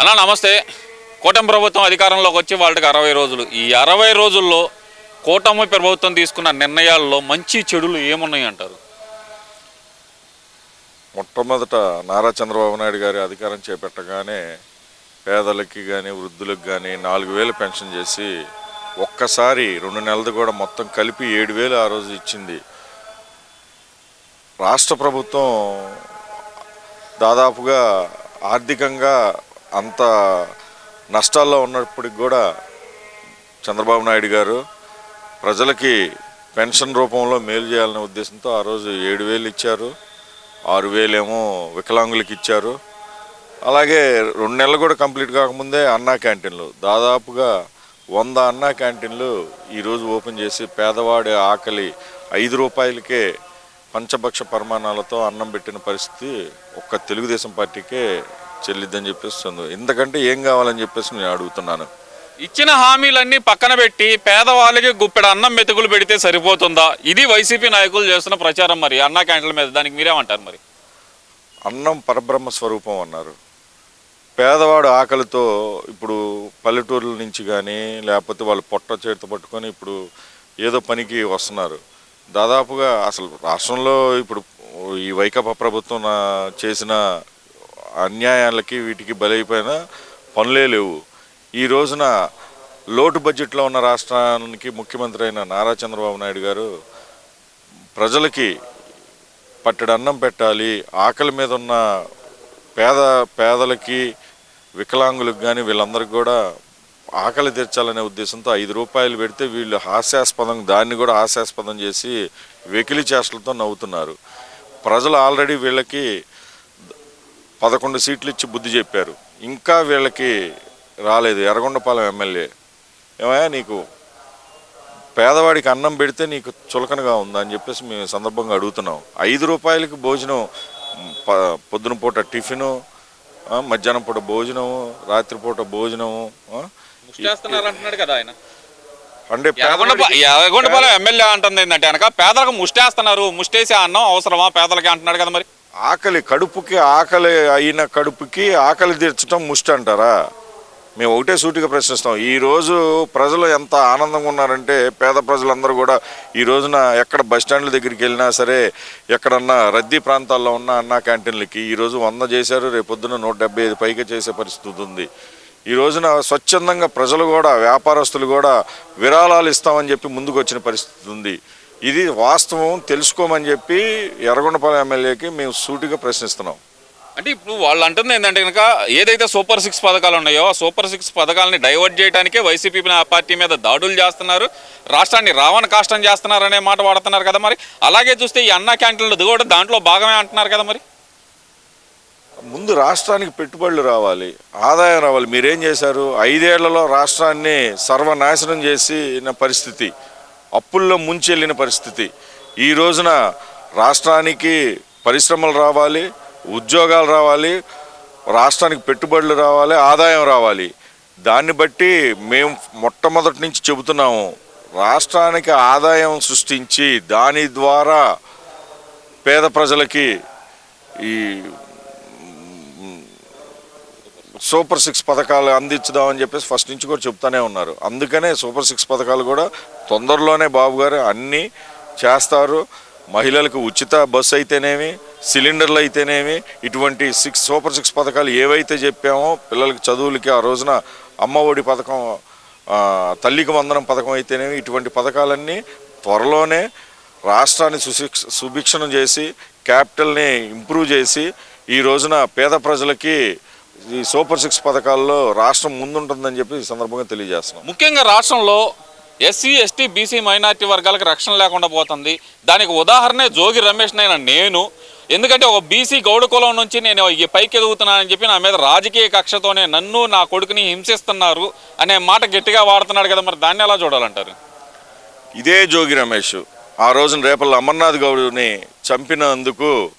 అన్నా నమస్తే. కూటమి ప్రభుత్వం అధికారంలోకి వచ్చి వాళ్ళకి అరవై రోజులు. ఈ అరవై రోజుల్లో కూటమి ప్రభుత్వం తీసుకున్న నిర్ణయాల్లో మంచి చెడులు ఏమున్నాయి అంటారు? మొట్టమొదట నారా చంద్రబాబు నాయుడు గారి అధికారం చేపట్టగానే పేదలకి కానీ వృద్ధులకు కానీ నాలుగు వేలు పెన్షన్ చేసి ఒక్కసారి రెండు నెలలు కూడా మొత్తం కలిపి ఏడు వేలు ఆ రోజు ఇచ్చింది. రాష్ట్ర ప్రభుత్వం దాదాపుగా ఆర్థికంగా అంత నష్టాల్లో ఉన్నప్పటికి కూడా చంద్రబాబు నాయుడు గారు ప్రజలకి పెన్షన్ రూపంలో మేలు చేయాలనే ఉద్దేశంతో ఆ రోజు ఏడు వేలు ఇచ్చారు ఆరు వేలేమో వికలాంగులకి ఇచ్చారు. అలాగే రెండు నెలలు కూడా కంప్లీట్ కాకముందే అన్నా క్యాంటీన్లు. దాదాపుగా వంద అన్నా క్యాంటీన్లు ఈరోజు ఓపెన్ చేసి పేదవాడి ఆకలి ఐదు రూపాయలకే పంచభక్ష పరిమాణాలతో అన్నం పెట్టిన పరిస్థితి ఒక్క తెలుగుదేశం పార్టీకే చెల్లిద్దని చెప్పేసి చందు ఎందుకంటే ఏం కావాలని చెప్పేసి నేను అడుగుతున్నాను. ఇచ్చిన హామీలన్నీ పక్కన పెట్టి పేదవాళ్ళకి గుప్పెడ అన్నం మెతుకులు పెడితే సరిపోతుందా? ఇది వైసీపీ నాయకులు చేస్తున్న ప్రచారం మరి. అన్నా క్యాంటీన్ల మీద దానికి మీరేమంటారు మరి? అన్నం పరబ్రహ్మ స్వరూపం అన్నారు. పేదవాడు ఆకలితో ఇప్పుడు పల్లెటూర్ల నుంచి కానీ లేకపోతే వాళ్ళు పొట్ట చేతితో పట్టుకొని ఇప్పుడు ఏదో పనికి వస్తున్నారు. దాదాపుగా అసలు రాష్ట్రంలో ఇప్పుడు ఈ వైకాపా ప్రభుత్వం చేసిన అన్యాయాలకి వీటికి బలైపోయిన పనులే లేవు. ఈ రోజున లోటు బడ్జెట్లో ఉన్న రాష్ట్రానికి ముఖ్యమంత్రి అయిన నారా చంద్రబాబు నాయుడు గారు ప్రజలకి పట్టెడు అన్నం పెట్టాలి ఆకలి మీద ఉన్న పేద పేదలకి వికలాంగులకు కానీ వీళ్ళందరికీ కూడా ఆకలి తీర్చాలనే ఉద్దేశంతో ఐదు రూపాయలు పెడితే వీళ్ళు హాస్యాస్పదం దాన్ని కూడా హాస్యాస్పదం చేసి వెకిలి చేష్టలతో నవ్వుతున్నారు. ప్రజలు ఆల్రెడీ వీళ్ళకి పదకొండు సీట్లు ఇచ్చి బుద్ధి చెప్పారు. ఇంకా వీళ్ళకి రాలేదు. ఎర్రగొండపాలెం ఎమ్మెల్యే. ఏమయ్యా నీకు పేదవాడికి అన్నం పెడితే నీకు చులకనగా ఉందా అని చెప్పేసి మేము సందర్భంగా అడుగుతున్నాం. ఐదు రూపాయలకి భోజనం పొద్దున పూట టిఫిను మధ్యాహ్నం పూట భోజనము రాత్రిపూట భోజనము అంటే ఎర్రగొండపాలెం ఎమ్మెల్యే అంటుంది ఏంటంటే అనక పేదలకు ముష్టేస్తున్నారు. ముష్టేసే అన్నం అవసరమా? పేదలకి అంటున్నాడు కదా మరి. ఆకలి కడుపుకి ఆకలి అయిన కడుపుకి ఆకలి తీర్చడం ముష్టి అంటారా? మేము ఒకటే సూటిగా ప్రశ్నిస్తాం. ఈ రోజు ప్రజలు ఎంత ఆనందంగా ఉన్నారంటే పేద ప్రజలందరూ కూడా ఈ రోజున ఎక్కడ బస్ స్టాండ్ల దగ్గరికి వెళ్ళినా సరే ఎక్కడన్నా రద్దీ ప్రాంతాల్లో ఉన్న అన్నా క్యాంటీన్లకి ఈరోజు వంద చేశారు రేపొద్దున నూట డెబ్బై ఐదు పైగా చేసే పరిస్థితి ఉంది. ఈ రోజున స్వచ్ఛందంగా ప్రజలు కూడా వ్యాపారస్తులు కూడా విరాళాలు ఇస్తామని చెప్పి ముందుకు వచ్చిన పరిస్థితి ఉంది. ఇది వాస్తవం తెలుసుకోమని చెప్పి ఎర్రగొండపాలెం ఎమ్మెల్యేకి మేము సూటిగా ప్రశ్నిస్తున్నాం. అంటే ఇప్పుడు వాళ్ళు అంటుంది ఏంటంటే కనుక ఏదైతే సూపర్ సిక్స్ పథకాలు ఉన్నాయో ఆ సూపర్ సిక్స్ పథకాలని డైవర్ట్ చేయడానికే వైసీపీ పార్టీ మీద దాడులు చేస్తున్నారు. రాష్ట్రాన్ని రావణ కాష్టం చేస్తున్నారు అనే మాట వాడుతున్నారు కదా మరి. అలాగే చూస్తే ఈ అన్నా క్యాంటీన్లు కూడా దాంట్లో భాగమే అంటున్నారు కదా మరి. ముందు రాష్ట్రానికి పెట్టుబడులు రావాలి ఆదాయం రావాలి. మీరేం చేశారు? ఐదేళ్ళలో రాష్ట్రాన్ని సర్వనాశనం చేసిన పరిస్థితి. అప్పుల్లో ముంచెళ్ళిన పరిస్థితి. ఈ రోజున రాష్ట్రానికి పరిశ్రమలు రావాలి ఉద్యోగాలు రావాలి రాష్ట్రానికి పెట్టుబడులు రావాలి ఆదాయం రావాలి. దాన్ని బట్టి మేము మొట్టమొదటి నుంచి చెబుతున్నాము రాష్ట్రానికి ఆదాయం సృష్టించి దాని ద్వారా పేద ప్రజలకి ఈ సూపర్ సిక్స్ పథకాలు అందించుదామని చెప్పేసి ఫస్ట్ నుంచి కూడా చెప్తానే ఉన్నారు. అందుకనే సూపర్ సిక్స్ పథకాలు కూడా తొందరలోనే బాబు గారు అన్నీ చేస్తారు. మహిళలకు ఉచిత బస్సు అయితేనేమి సిలిండర్లు అయితేనేమి ఇటువంటి సిక్స్ సూపర్ సిక్స్ పథకాలు ఏవైతే చెప్పామో పిల్లలకి చదువులకి ఆ రోజున అమ్మ ఒడి పథకం తల్లికి వందనం పథకం అయితేనేమి ఇటువంటి పథకాలన్నీ త్వరలోనే రాష్ట్రాన్ని సుశిక్ష సుభిక్షణం చేసి క్యాపిటల్ని ఇంప్రూవ్ చేసి ఈ రోజున పేద ప్రజలకి ఈ సూపర్ సిక్స్ పథకాల్లో రాష్ట్రం ముందుంటుందని చెప్పి ఈ సందర్భంగా తెలియజేస్తున్నాం. ముఖ్యంగా రాష్ట్రంలో ఎస్సీ ఎస్టీ బీసీ మైనార్టీ వర్గాలకు రక్షణ లేకుండా పోతుంది. దానికి ఉదాహరణే జోగి రమేష్ నైనా నేను. ఎందుకంటే ఒక బీసీ గౌడ కులం నుంచి నేను ఈ పైకి ఎదుగుతున్నానని చెప్పి నా మీద రాజకీయ కక్షతోనే నన్ను నా కొడుకుని హింసిస్తున్నారు అనే మాట గట్టిగా వాడుతున్నాడు కదా మరి దాన్ని ఎలా చూడాలంటారు? ఇదే జోగి రమేష్. ఆ రోజున రేపల్ల అమర్నాథ్ గౌడ్ని చంపినందుకు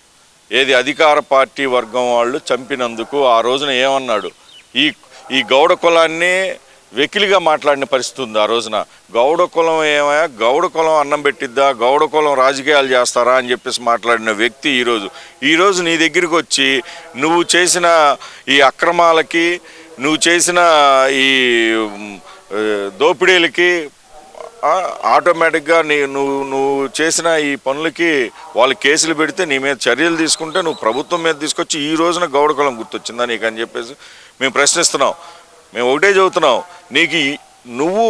ఏది అధికార పార్టీ వర్గం వాళ్ళు చంపినందుకు ఆ రోజున ఏమన్నాడు? ఈ ఈ గౌడ కులాన్ని వెకిలిగా మాట్లాడిన పరిస్థితి ఉంది ఆ రోజున. గౌడ కులం ఏమయ్యా? గౌడ కులం అన్నం పెట్టిద్దా? గౌడ కులం రాజకీయాలు చేస్తారా? అని చెప్పేసి మాట్లాడిన వ్యక్తి ఈరోజు ఈరోజు నీ దగ్గరికి వచ్చి నువ్వు చేసిన ఈ అక్రమాలకి నువ్వు చేసిన ఈ దోపిడీలకి ఆటోమేటిక్గా నీ నువ్వు నువ్వు చేసిన ఈ పనులకి వాళ్ళు కేసులు పెడితే నీ మీద చర్యలు తీసుకుంటే నువ్వు ప్రభుత్వం మీద తీసుకొచ్చి ఈ రోజున గౌడ కులం గుర్తొచ్చిందా నీకు అని చెప్పేసి మేము ప్రశ్నిస్తున్నాం. మేము ఒకటే చదువుతున్నాం నీకు నువ్వు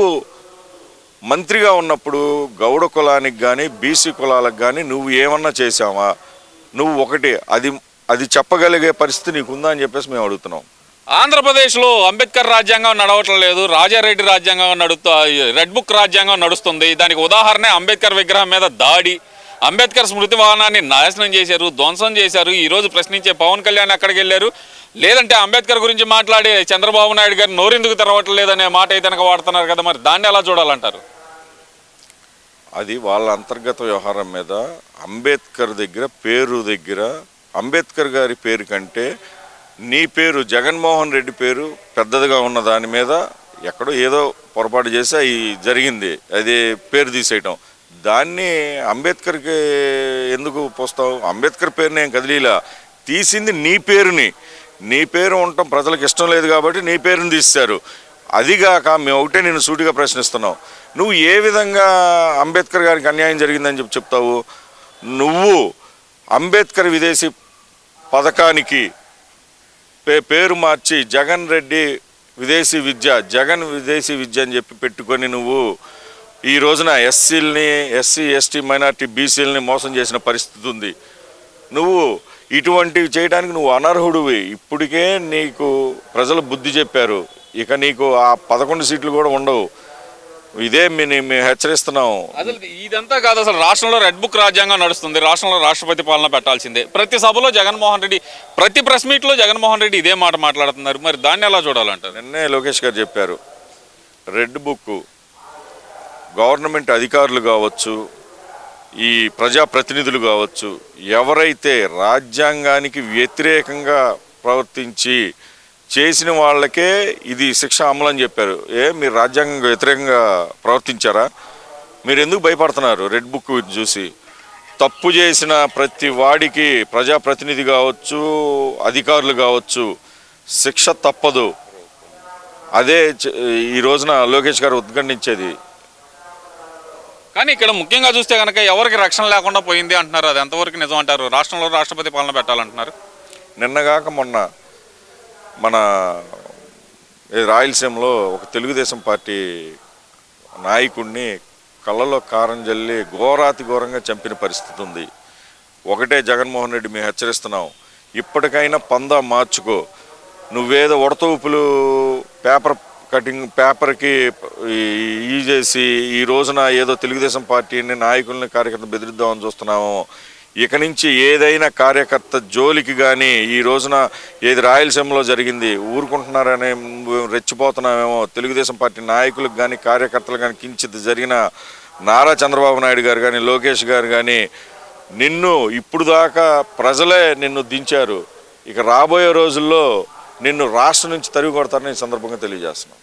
మంత్రిగా ఉన్నప్పుడు గౌడ కులానికి కానీ బీసీ కులాలకు కానీ నువ్వు ఏమన్నా చేసావా నువ్వు ఒకటి అది అది చెప్పగలిగే పరిస్థితి నీకుందా అని చెప్పేసి మేము అడుగుతున్నాం. ఆంధ్రప్రదేశ్లో అంబేద్కర్ రాజ్యాంగం నడవటం లేదు రాజారెడ్డి రాజ్యాంగం నడుస్తూ రెడ్ బుక్ రాజ్యాంగం నడుస్తుంది. దానికి ఉదాహరణ అంబేద్కర్ విగ్రహం మీద దాడి. అంబేద్కర్ స్మృతి వాహనాన్ని నాశనం చేశారు ధ్వంసం చేశారు. ఈరోజు ప్రశ్నించే పవన్ కళ్యాణ్ అక్కడికి వెళ్ళారు? లేదంటే అంబేద్కర్ గురించి మాట్లాడే చంద్రబాబు నాయుడు గారు నోరెందుకు తెరవటం లేదనే మాట అయితే వాడుతున్నారు కదా మరి దాన్ని ఎలా చూడాలంటారు? అది వాళ్ళ అంతర్గత వ్యవహారం మీద అంబేద్కర్ దగ్గర పేరు దగ్గర అంబేద్కర్ గారి పేరు కంటే నీ పేరు జగన్మోహన్ రెడ్డి పేరు పెద్దదిగా ఉన్న దాని మీద ఎక్కడో ఏదో పొరపాటు చేసి అవి జరిగింది. అది పేరు తీసేయటం. దాన్ని అంబేద్కర్కి ఎందుకు పోస్తావు? అంబేద్కర్ పేరుని ఏం కదిలీలా? తీసింది నీ పేరుని. నీ పేరు ఉండటం ప్రజలకు ఇష్టం లేదు కాబట్టి నీ పేరుని తీశారు అదిగాక మేము ఒకటే నేను సూటిగా ప్రశ్నిస్తున్నావు నువ్వు ఏ విధంగా అంబేద్కర్ గారికి అన్యాయం జరిగిందని చెప్పి చెప్తావు? నువ్వు అంబేద్కర్ విదేశీ పథకానికి పే పేరు మార్చి జగన్ రెడ్డి విదేశీ విద్య జగన్ విదేశీ విద్య అని చెప్పి పెట్టుకొని నువ్వు ఈ రోజున ఎస్సీలని ఎస్సీ ఎస్టీ మైనార్టీ బీసీలని మోసం చేసిన పరిస్థితి ఉంది. నువ్వు ఇటువంటివి చేయడానికి నువ్వు అనర్హుడివి. ఇప్పటికే నీకు ప్రజలు బుద్ధి చెప్పారు. ఇక నీకు ఆ పదకొండు సీట్లు కూడా ఉండవు. ఇదే మేము మేము హెచ్చరిస్తున్నాం. అసలు ఇదంతా కాదు అసలు రాష్ట్రంలో రెడ్ బుక్ రాజ్యాంగం నడుస్తుంది. రాష్ట్రంలో రాష్ట్రపతి పాలన పెట్టాల్సిందే. ప్రతి సభలో జగన్మోహన్ రెడ్డి ప్రతి ప్రెస్ మీట్లో జగన్మోహన్ రెడ్డి ఇదే మాట మాట్లాడుతున్నారు. మరి దాన్ని ఎలా చూడాలంటారు? నిన్నే లోకేష్ గారు చెప్పారు. రెడ్ బుక్ గవర్నమెంట్ అధికారులు కావచ్చు ఈ ప్రజాప్రతినిధులు కావచ్చు ఎవరైతే రాజ్యాంగానికి వ్యతిరేకంగా ప్రవర్తించి చేసిన వాళ్ళకే ఇది శిక్ష అమలు అని చెప్పారు. ఏ మీరు రాజ్యాంగం వ్యతిరేకంగా ప్రవర్తించారా? మీరు ఎందుకు భయపడుతున్నారు రెడ్ బుక్ చూసి. తప్పు చేసిన ప్రతి వాడికి ప్రజాప్రతినిధి కావచ్చు అధికారులు కావచ్చు శిక్ష తప్పదు. అదే ఈ రోజున లోకేష్ గారు ఉద్ఘాటించేది. కానీ ఇక్కడ ముఖ్యంగా చూస్తే కనుక ఎవరికి రక్షణ లేకుండా పోయింది అంటున్నారు. అది ఎంతవరకు నిజం అంటారు? రాష్ట్రంలో రాష్ట్రపతి పాలన పెట్టాలంటున్నారు. నిన్నగాక మొన్న మన రాయలసీమలో ఒక తెలుగుదేశం పార్టీ నాయకుడిని కళ్ళలో కారం జల్లి ఘోరాతి ఘోరంగా చంపిన పరిస్థితి ఉంది. ఒకటే జగన్మోహన్ రెడ్డి మేము హెచ్చరిస్తున్నాం. ఇప్పటికైనా పందా మార్చుకో. నువ్వేదో ఉడతూపులు పేపర్ కటింగ్ పేపర్కి ఈ- ఈ చేసి ఈ రోజున ఏదో తెలుగుదేశం పార్టీని నాయకుల్ని కార్యకర్తలు బెదిరిద్దామని చూస్తున్నాము ఇక నుంచి ఏదైనా కార్యకర్త జోలికి కానీ ఈ రోజున ఏది రాయలసీమలో జరిగింది ఊరుకుంటున్నారనే రెచ్చిపోతున్నామేమో. తెలుగుదేశం పార్టీ నాయకులకు కానీ కార్యకర్తలు కానీ కించిత్ జరిగిన నారా చంద్రబాబు నాయుడు గారు కానీ లోకేష్ గారు కానీ నిన్ను ఇప్పుడు దాకా ప్రజలే నిన్ను దించారు. ఇక రాబోయే రోజుల్లో నిన్ను రాష్ట్రం నుంచి తరిగి కొడతారని సందర్భంగా తెలియజేస్తున్నాను